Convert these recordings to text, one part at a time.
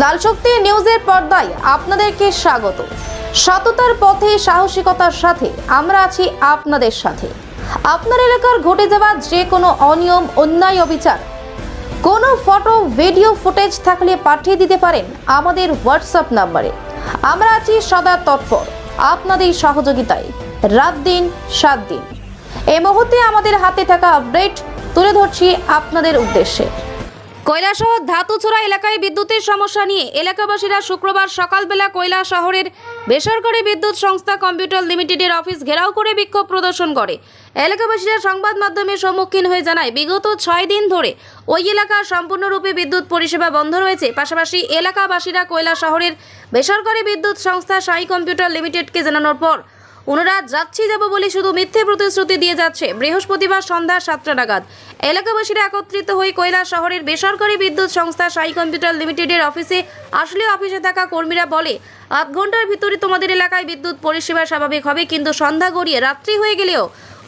লাল শক্তি নিউজের পর্দায় আপনাদেরকে স্বাগত। সততার পথে সাহসিকতার সাথে আমরা আছি আপনাদের সাথে। আপনার এলাকার ঘটে যাওয়া যে কোনো অনিয়ম, অন্যায়, অবিচার, কোনো ফটো, ভিডিও, ফুটেজ থাকলে পাঠিয়ে দিতে পারেন আমাদের হোয়াটসঅ্যাপ নাম্বারে। আমরা আছি সদা তৎপর, আপনাদের সহযোগিতায়, রাত দিন, সাত দিন। এই মুহূর্তে আমাদের হাতে থাকা আপডেট তুলে ধরছি আপনাদের উদ্দেশ্যে। কৈলাসহর ধাতুছড়া এলাকায় বিদ্যুতের সমস্যা নিয়ে এলাকাবাসীরা শুক্রবার সকালবেলা কৈলা শহরের বেসরকারি বিদ্যুৎ সংস্থা কম্পিউটার লিমিটেডের অফিস ঘেরাও করে বিক্ষোভ প্রদর্শন করে। এলাকাবাসীরা সংবাদ মাধ্যমের সম্মুখীন হয়ে জানায়, বিগত ছয় দিন ধরে ওই এলাকার সম্পূর্ণরূপে বিদ্যুৎ পরিষেবা বন্ধ রয়েছে। পাশাপাশি এলাকাবাসীরা কৈলা শহরের বেসরকারি বিদ্যুৎ সংস্থা সাই কম্পিউটার লিমিটেডকে জানানোর পর ওনারা যাচ্ছি যাব বলে শুধু মিথ্যে প্রতিশ্রুতি দিয়ে যাচ্ছে। বৃহস্পতিবার সন্ধ্যা সাতটা নাগাদ। এলাকাবাসীরা একত্রিত হয়ে কৈলাস শহরের বেসরকারি বিদ্যুৎ সংস্থা সাই কম্পিউটার লিমিটেডের অফিসে আসলে অফিসে থাকা কর্মীরা বলে, আধ ঘণ্টার ভিতরে তোমাদের এলাকায় বিদ্যুৎ পরিষেবা স্বাভাবিক হবে, কিন্তু সন্ধ্যা গড়িয়ে রাত্রি হয়ে গেলেও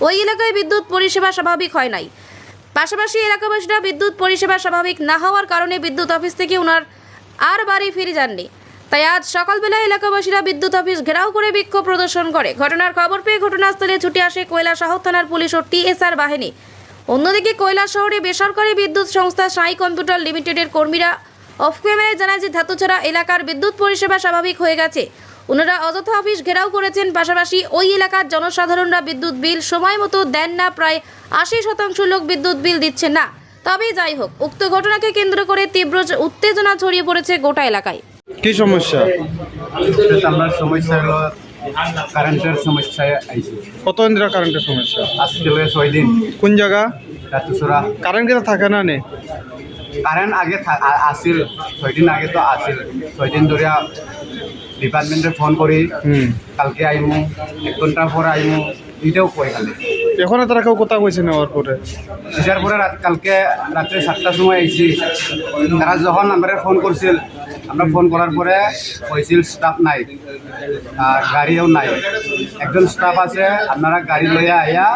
ওই এলাকায় বিদ্যুৎ পরিষেবা স্বাভাবিক হয় নাই। পাশাপাশি এলাকাবাসীরা বিদ্যুৎ পরিষেবা স্বাভাবিক না হওয়ার কারণে বিদ্যুৎ অফিস থেকে ওনার আর বাড়ি ফিরে যাননি। তাই আজ সকালবেলা এলাকাবাসীরা বিদ্যুৎ অফিস ঘেরাও করে বিক্ষোভ প্রদর্শন করে। ঘটনার খবর পেয়ে ঘটনাস্থলে ছুটে আসে কৈলাসহর থানার পুলিশ ও টিএসআর বাহিনী। অন্যদিকে কৈলাস শহরে বেসরকারি বিদ্যুৎ সংস্থা সাই কম্পিউটার লিমিটেডের কর্মীরা অফ ক্যামেরায় জানায় যে ধাতুছড়া এলাকার বিদ্যুৎ পরিষেবা স্বাভাবিক হয়ে গেছে। ওনারা অযথা অফিস ঘেরাও করেছেন, পাশাপাশি ওই এলাকার জনসাধারণরা বিদ্যুৎ বিল সময় মতো দেন না, প্রায় আশি শতাংশ লোক বিদ্যুৎ বিল দিচ্ছে না। তবে যাই হোক, উক্ত ঘটনাকে কেন্দ্র করে তীব্র উত্তেজনা ছড়িয়ে পড়েছে গোটা এলাকায়। কি সমস্যা? আমরা সমস্যা হলো কারেন্টের সমস্যায় আইছি। কত ইন্দিরা কারেন্টের সমস্যা? আজকে লগে ছয় দিন। কোন জায়গা? রাতুসরা কারেন্ট কেটে থাকে না নে। কারেন্ট আগে আসিল ছয় দিন আগে তো আসিল ছয় দিন ধরে ডিপার্টমেন্টে ফোন করি। কালকে আইমু এক ঘণ্টা পরে আইমু এটাও কই খালি। এখন তারা কেউ কথা কইছে নেওয়ার পরে? এটার পরে কালকে রাত্রে সাতটার সময় আইছি। তারা যখন আমরা ফোন করছিল আমরা ফোন করার পরে কইছিল স্টাফ নাই, আর গাড়িও নাই। একজন স্টাফ আছে, আপনারা গাড়ি লইয়া আইয়া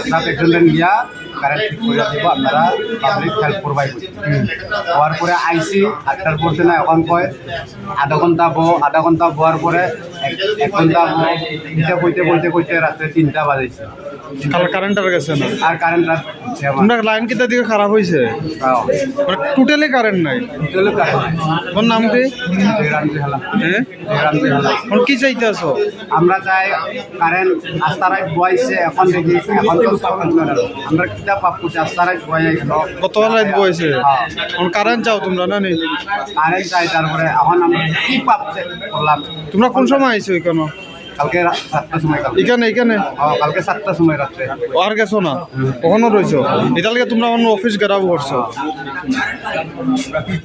স্টাফ একজন গিয়া কারেন্ট ঠিক করে দিব, আপনারা পাবলিক হেল্প করবাই হওয়ার পরে আইসি আটটার পড়ছে না এখন কয়, আধা ঘণ্টা বো, আধা ঘণ্টা বোয়ার পরে এক- ঘণ্টা বো। কইতে বলতে কইতে রাত্রে তিনটা বাজাইছে কাল কারেন্ট আর গেছে না? আর কারেন্ট আর তোমরা লাইন কিতা দিকে খারাপ পাও। মানে টোটালি কারেন্ট নাই। কারেন্ট তোর নাম কি? জয়রাম হ্যাঁ? কি চাইতে আছো আমরা চাই কারেন্ট আস্তারায় বয়াইছে এখন দেখি এখন তো আমরা কিতাব পাপ করছি আস্তারায় বয়াই গেল গতকাল রাত হ্যাঁ। এখন কারেন্ট চাও তোমরা না নি কারেন্ট চাই তারপরে এখন আমরা কি পাপ করলাম তোমরা কোন সময় আইছো এখানে? কালকে সাতটার সময় কালকে। এখানে এখানে? হ্যাঁ, কালকে সাতটার সময় রাত্রে। আর গেছো না? কখনো রয়েছো? এটা তোমরা অন্য অফিস গেরাও করছ?